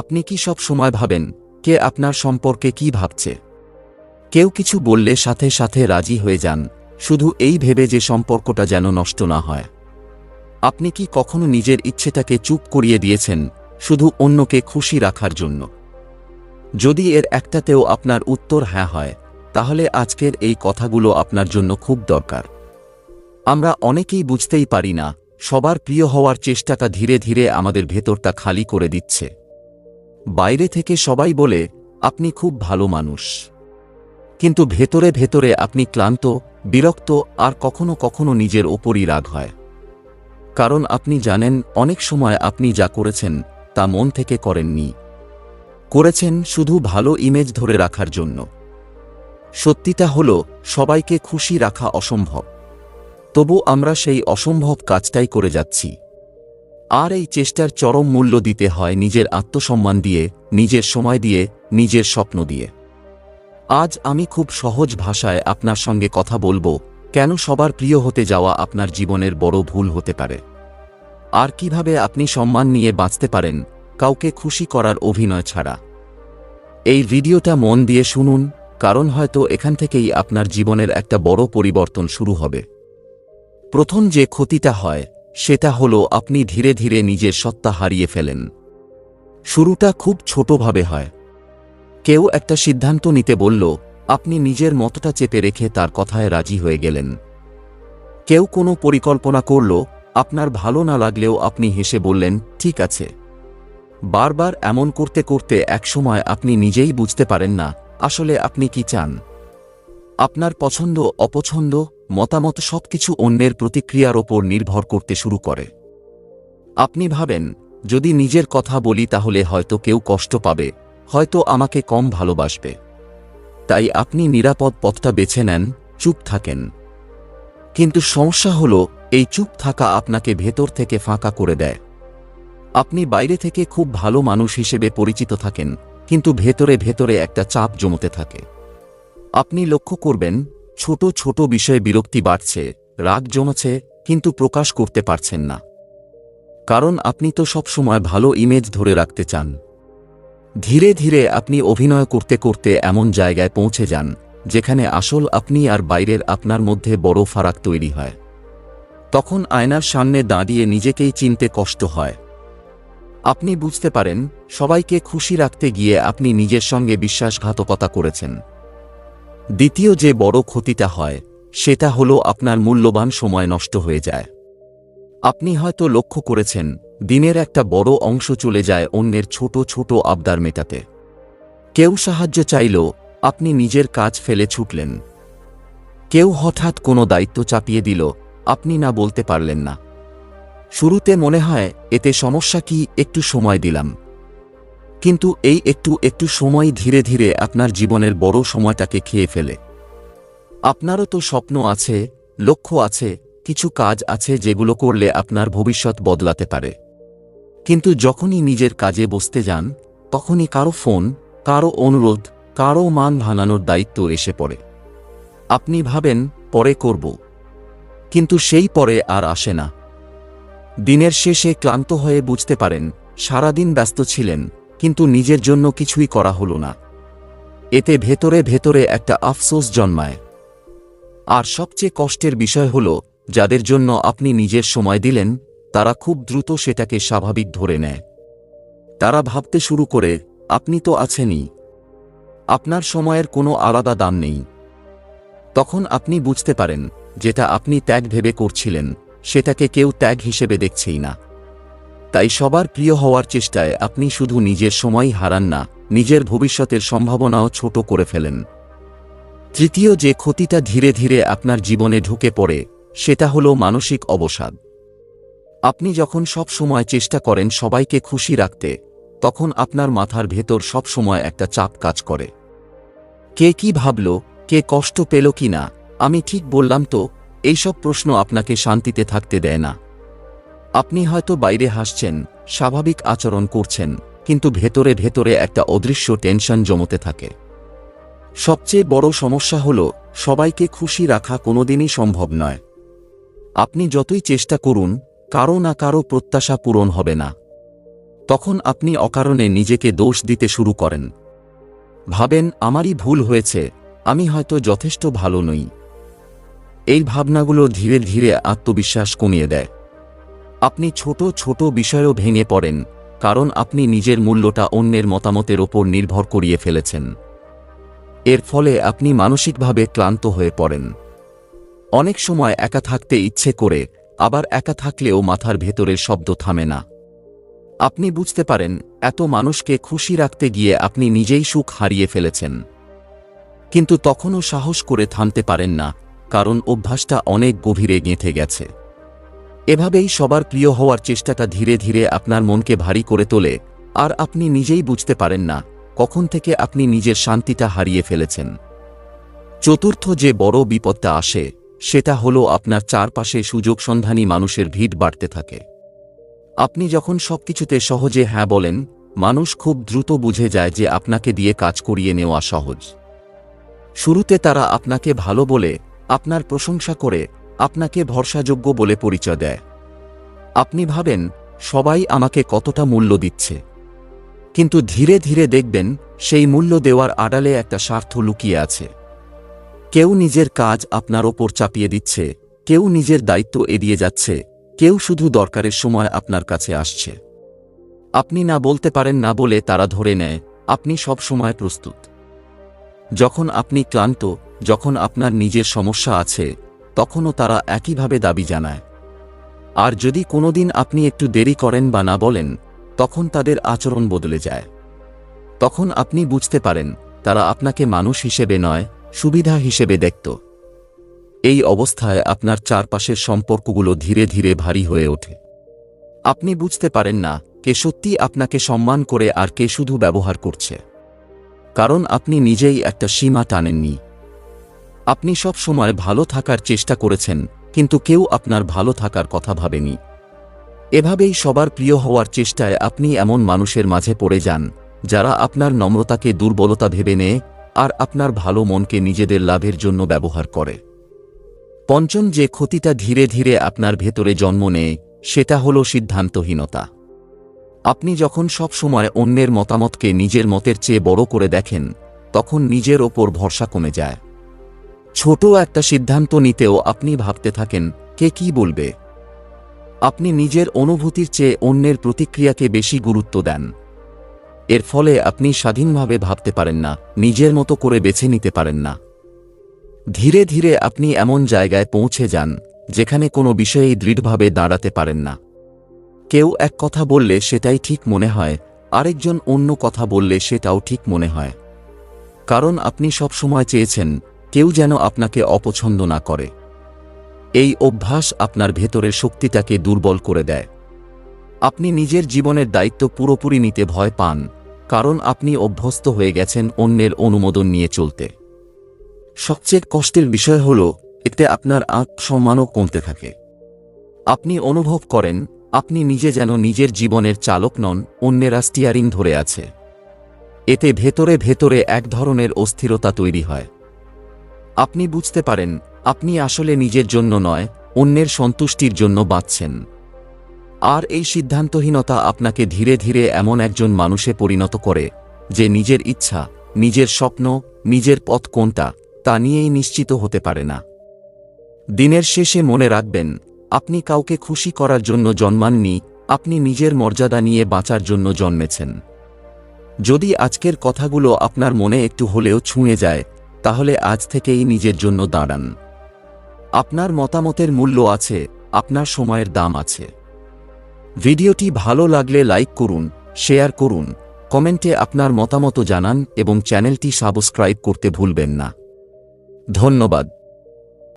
আপনি কি সব সময় ভাবেন, কে আপনার সম্পর্কে কি ভাবছে? কেউ কিছু বললে সাথে সাথে রাজি হয়ে যান, শুধু এই ভেবে যে সম্পর্কটা যেন নষ্ট না হয়। আপনি কি কখনো নিজের ইচ্ছেটাকে চুপ করিয়ে দিয়েছেন, শুধু অন্যকে খুশি রাখার জন্য? যদি এর একটাতেও আপনার উত্তর হ্যাঁ হয়, তাহলে আজকের এই কথাগুলো আপনার জন্য খুব দরকার। আমরা অনেকেই বুঝতেই পারি না, সবার প্রিয় হওয়ার চেষ্টাটা ধীরে ধীরে আমাদের ভেতরটা খালি করে দিচ্ছে। বাইরে থেকে সবাই বলে, আপনি খুব ভালো মানুষ। কিন্তু ভেতরে ভেতরে আপনি ক্লান্ত, বিরক্ত আর কখনো কখনো নিজের ওপরই রাগ হয়। কারণ আপনি জানেন, অনেক সময় আপনি যা করেছেন, তা মন থেকে করেননি। করেছেন শুধু ভালো ইমেজ ধরে রাখার জন্য। সত্যিটা হল, সবাইকে খুশি রাখা অসম্ভব। তবু আমরা সেই অসম্ভব কাজটাই করে যাচ্ছি। আর এই চেষ্টার চরম মূল্য দিতে হয় নিজের আত্মসম্মান দিয়ে, নিজের সময় দিয়ে, নিজের স্বপ্ন দিয়ে। আজ আমি খুব সহজ ভাষায় আপনার সঙ্গে কথা বলব, কেন সবার প্রিয় হতে যাওয়া আপনার জীবনের বড় ভুল হতে পারে। আর কীভাবে আপনি সম্মান নিয়ে বাঁচতে পারেন, কাউকে খুশি করার অভিনয় ছাড়া। এই ভিডিওটা মন দিয়ে শুনুন, কারণ হয়তো এখান থেকেই আপনার জীবনের একটা বড় পরিবর্তন শুরু হবে। প্রথম যে ক্ষতিটা হয় সেটা হলো আপনি ধীরে ধীরে নিজের সত্তা হারিয়ে ফেলেন। শুরুটা খুব ছোটভাবে হয়। কেউ একটা সিদ্ধান্ত নিতে বলল, আপনি নিজের মতটা চেপে রেখে তার কথায় রাজি হয়ে গেলেন। কেউ কোনো পরিকল্পনা করল, আপনার ভালো না লাগলেও আপনি হেসে বললেন, ঠিক আছে বারবার এমন করতে করতে একসময় আপনি নিজেই বুঝতে পারেন না, আসলে আপনি কি চান? আপনার পছন্দ, অপছন্দ মতামত সবকিছু অন্যের প্রতিক্রিয়ার ওপর নির্ভর করতে শুরু করে। আপনি ভাবেন, যদি নিজের কথা বলি তাহলে হয়তো কেউ কষ্ট পাবে, হয়তো আমাকে কম ভালোবাসবে। তাই আপনি নিরাপদ পথটা বেছে নেন, চুপ থাকেন। কিন্তু সমস্যা হল, এই চুপ থাকা আপনাকে ভেতর থেকে ফাঁকা করে দেয়। আপনি বাইরে থেকে খুব ভালো মানুষ হিসেবে পরিচিত থাকেন, কিন্তু ভেতরে ভেতরে একটা চাপ জমতে থাকে। আপনি লক্ষ্য করবেন ছোট ছোট বিষয়ে বিরক্তি বাড়ছে, রাগ জমেছে, কিন্তু প্রকাশ করতে পারছেন না। কারণ আপনি তো সবসময় ভালো ইমেজ ধরে রাখতে চান। ধীরে ধীরে আপনি অভিনয় করতে করতে এমন জায়গায় পৌঁছে যান, যেখানে আসল আপনি আর বাইরের আপনার মধ্যে বড় ফারাক তৈরি হয়। তখন আয়নার সামনে দাঁড়িয়ে নিজেকেই চিনতে কষ্ট হয়। আপনি বুঝতে পারেন, সবাইকে খুশি রাখতে গিয়ে আপনি নিজের সঙ্গে বিশ্বাসঘাতকতা করেছেন। দ্বিতীয় যে বড় ক্ষতিটা হয়, সেটা হলো আপনার মূল্যবান সময় নষ্ট হয়ে যায়। আপনি হয়তো লক্ষ্য করেছেন, দিনের একটা বড় অংশ চলে যায় অন্যের ছোট ছোট আবদার মেটাতে। কেউ সাহায্য চাইল, আপনি নিজের কাজ ফেলে ছুটলেন। কেউ হঠাৎ কোনো দায়িত্ব চাপিয়ে দিল, আপনি না বলতে পারলেন না। শুরুতে মনে হয়, এতে সমস্যা কি? একটু সময় দিলাম। কিন্তু এই একটু একটু সময় ধীরে ধীরে আপনার জীবনের বড় সময়টাকে খেয়ে ফেলে। আপনারও তো স্বপ্ন আছে, লক্ষ্য আছে, কিছু কাজ আছে যেগুলো করলে আপনার ভবিষ্যৎ বদলাতে পারে। কিন্তু যখনই নিজের কাজে বসতে যান, তখনই কারও ফোন, কারও অনুরোধ, কারও মান ভাঙানোর দায়িত্ব এসে পড়ে। আপনি ভাবেন, পরে করব। কিন্তু সেই পরে আর আসে না। দিনের শেষে ক্লান্ত হয়ে বুঝতে পারেন, সারাদিন ব্যস্ত ছিলেন কিন্তু নিজের জন্য কিছুই করা হলো না। এতে ভেতরে ভেতরে একটা আফসোস জন্মায়। আর সবচেয়ে কষ্টের বিষয় হল, যাদের জন্য আপনি নিজের সময় দিলেন, তারা খুব দ্রুত সেটাকে স্বাভাবিক ধরে নেয়। তারা ভাবতে শুরু করে, আপনি তো আছেনই। আপনার সময়ের কোনো আলাদা দাম নেই। তখন আপনি বুঝতে পারেন, যেটা আপনি ত্যাগ ভেবে করছিলেন, সেটাকে কেউ ত্যাগ হিসেবে দেখছেই না। তাই সবার প্রিয় হওয়ার চেষ্টায় আপনি শুধু নিজের সময়ই হারান না, নিজের ভবিষ্যতের সম্ভাবনাও ছোট করে ফেলেন। তৃতীয় যে ক্ষতিটা ধীরে ধীরে আপনার জীবনে ঢুকে পড়ে, সেটা হল মানসিক অবসাদ। আপনি যখন সব সময় চেষ্টা করেন সবাইকে খুশি রাখতে, তখন আপনার মাথার ভেতর সব সময় একটা চাপ কাজ করে। কে কি ভাবল, কে কষ্ট পেল কি না, আমি ঠিক বললাম তো, এইসব প্রশ্ন আপনাকে শান্তিতে থাকতে দেয় না। আপনি হয়তো বাইরে হাসছেন, স্বাভাবিক আচরণ করছেন, কিন্তু ভেতরে ভেতরে একটা অদৃশ্য টেনশন জমতে থাকে। সবচেয়ে বড় সমস্যা হল, সবাইকে খুশি রাখা কোনোদিনই সম্ভব নয়। আপনি যতই চেষ্টা করুন, কারও না কারও প্রত্যাশা পূরণ হবে না। তখন আপনি অকারণে নিজেকে দোষ দিতে শুরু করেন। ভাবেন, আমারই ভুল হয়েছে, আমি হয়তো যথেষ্ট ভালো নই। এই ভাবনাগুলো ধীরে ধীরে আত্মবিশ্বাস কমিয়ে দেয়। আপনি ছোট ছোট বিষয়েও ভেঙে পড়েন, কারণ আপনি নিজের মূল্যটা অন্যের মতামতের ওপর নির্ভর করিয়ে ফেলেছেন। এর ফলে আপনি মানসিকভাবে ক্লান্ত হয়ে পড়েন। অনেক সময় একা থাকতে ইচ্ছে করে, আবার একা থাকলেও মাথার ভেতরের শব্দ থামে না। আপনি বুঝতে পারেন, এত মানুষকে খুশি রাখতে গিয়ে আপনি নিজেই সুখ হারিয়ে ফেলেছেন। কিন্তু তখনও সাহস করে থামতে পারেন না, কারণ অভ্যাসটা অনেক গভীরে গেঁথে গেছে। এভাবেই সবার প্রিয় হওয়ার চেষ্টাটা ধীরে ধীরে আপনার মনকে ভারী করে তোলে, আর আপনি নিজেই বুঝতে পারেন না কখন থেকে আপনি নিজের শান্তিটা হারিয়ে ফেলেছেন। চতুর্থ যে বড় বিপদটা আসে, সেটা হলো আপনার চারপাশে সুযোগ সন্ধানী মানুষের ভিড় বাড়তে থাকে। আপনি যখন সবকিছুতে সহজে হ্যাঁ বলেন, মানুষ খুব দ্রুত বুঝে যায় যে আপনাকে দিয়ে কাজ করিয়ে নেওয়া সহজ। শুরুতে তারা আপনাকে ভালো বলে, আপনার প্রশংসা করে আপনাকে ভরসাযোগ্য বলে পরিচয় দেয়। আপনি ভাবেন, সবাই আমাকে কতটা মূল্য দিচ্ছে। কিন্তু ধীরে ধীরে দেখবেন, সেই মূল্য দেওয়ার আড়ালে একটা স্বার্থ লুকিয়ে আছে। কেউ নিজের কাজ আপনার ওপর চাপিয়ে দিচ্ছে, কেউ নিজের দায়িত্ব এড়িয়ে যাচ্ছে, কেউ শুধু দরকারের সময় আপনার কাছে আসছে। আপনি না বলতে পারেন না বলে তারা ধরে নেয়, আপনি সব সময় প্রস্তুত। যখন আপনি ক্লান্ত, যখন আপনার নিজের সমস্যা আছে তখনও তারা একইভাবে দাবি জানায়। আর যদি কোনোদিন আপনি একটু দেরি করেন বা না বলেন, তখন তাদের আচরণ বদলে যায়। তখন আপনি বুঝতে পারেন, তারা আপনাকে মানুষ হিসেবে নয়, সুবিধা হিসেবে দেখত। এই অবস্থায় আপনার চারপাশের সম্পর্কগুলো ধীরে ধীরে ভারী হয়ে ওঠে। আপনি বুঝতে পারেন না, কে সত্যি আপনাকে সম্মান করে আর কে শুধু ব্যবহার করছে। কারণ আপনি নিজেই একটা সীমা টানেননি। আপনি সব সময় ভালো থাকার চেষ্টা করেছেন, কিন্তু কেউ আপনার ভালো থাকার কথা ভাবেনি। এভাবেই সবার প্রিয় হওয়ার চেষ্টায় আপনি এমন মানুষের মাঝে পড়ে যান, যারা আপনার নম্রতাকে, দুর্বলতা ভেবে নেয়, আর আপনার ভালো মনকে নিজেদের লাভের জন্য ব্যবহার করে। পঞ্চম যে ক্ষতিটা ধীরে ধীরে আপনার ভেতরে জন্ম নেয়, সেটা হল সিদ্ধান্তহীনতা। আপনি যখন সব সময় অন্যের মতামতকে নিজের মতের চেয়ে বড় করে দেখেন, তখন নিজের ওপর ভরসা কমে যায়। ছোট একটা সিদ্ধান্ত নিতেও আপনি ভাবতে থাকেন, কে কি বলবে? আপনি নিজের অনুভূতির চেয়ে অন্যের প্রতিক্রিয়াকে বেশি গুরুত্ব দেন। এর ফলে আপনি স্বাধীনভাবে ভাবতে পারেন না, নিজের মতো করে বেছে নিতে পারেন না। ধীরে ধীরে আপনি এমন জায়গায় পৌঁছে যান, যেখানে কোনো বিষয়েই দৃঢ়ভাবে দাঁড়াতে পারেন না। কেউ এক কথা বললে সেটাই ঠিক মনে হয়, আরেকজন অন্য কথা বললে সেটাও ঠিক মনে হয়। কারণ আপনি সব সময় চেয়েছেন কেউ যেন আপনাকে অপছন্দ না করে। এই অভ্যাস আপনার ভেতরের শক্তিটাকে দুর্বল করে দেয়। আপনি নিজের জীবনের দায়িত্ব পুরোপুরি নিতে ভয় পান, কারণ আপনি অভ্যস্ত হয়ে গেছেন অন্যের অনুমোদন নিয়ে চলতে। সবচেয়ে কষ্টের বিষয় হল, এতে আপনার আত্মসম্মানও কমতে থাকে। আপনি অনুভব করেন, আপনি নিজে যেন নিজের জীবনের চালক নন, অন্যেরা স্টিয়ারিং ধরে আছে। এতে ভেতরে ভেতরে এক ধরনের অস্থিরতা তৈরি হয়। আপনি বুঝতে পারেন, আপনি আসলে নিজের জন্য নয়, অন্যের সন্তুষ্টির জন্য বাঁচছেন। আর এই সিদ্ধান্তহীনতা আপনাকে ধীরে ধীরে এমন একজন মানুষে পরিণত করে, যে নিজের ইচ্ছা, নিজের স্বপ্ন, নিজের পথ কোনটা, তা নিয়েই নিশ্চিত হতে পারে না। দিনের শেষে মনে রাখবেন, আপনি কাউকে খুশি করার জন্য জন্মাননি, আপনি নিজের মর্যাদা নিয়ে বাঁচার জন্য জন্মেছেন। যদি আজকের কথাগুলো আপনার মনে একটু হলেও ছুঁয়ে যায় তাহলে আজ থেকেই নিজের জন্য দাঁড়ান। আপনার মতামতের মূল্য আছে, আপনার সময়ের দাম আছে। ভিডিওটি ভালো লাগলে লাইক করুন, শেয়ার করুন, কমেন্টে আপনার মতামত জানান এবং চ্যানেলটি সাবস্ক্রাইব করতে ভুলবেন না। ধন্যবাদ।